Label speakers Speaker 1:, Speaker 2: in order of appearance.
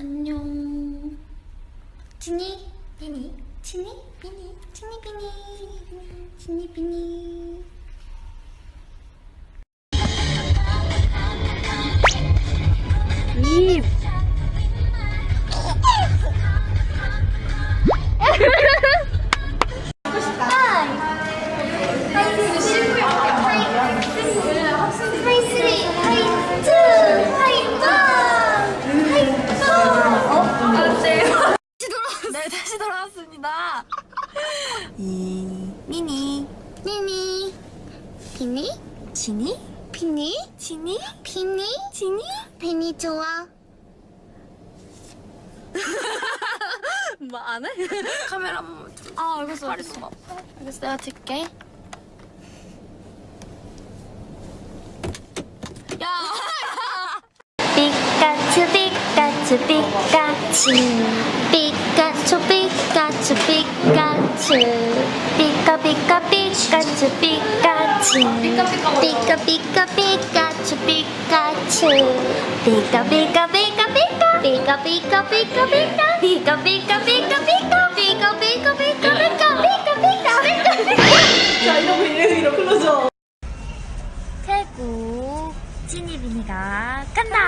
Speaker 1: 안녕. 지니, 비니, 지니, 비니, 지니, 비니, 지니, 비니.
Speaker 2: 입. 다시 돌아왔습니다. 이 미니,
Speaker 1: 미니, 비니,
Speaker 2: 지니,
Speaker 1: 비니,
Speaker 2: 지니,
Speaker 1: 비니,
Speaker 2: 지니.
Speaker 1: 비니 좋아.
Speaker 2: 뭐 안 해? 카메라 한 번만 좀. 아, 알겠어. 알겠어. 알겠어. 내가 들게. 야.
Speaker 1: 피카츄 피카츄 피카츄 피카츄 피카츄 피카츄 피카 피카 피카츄 피카츄 피카 피카 피카 피카츄 피카츄 피카 피카 피카 피카 피카 피카 피카 피카 피카 피카 피카 피카 피카 피카 피카.
Speaker 2: 태국 찐이비니가 간다.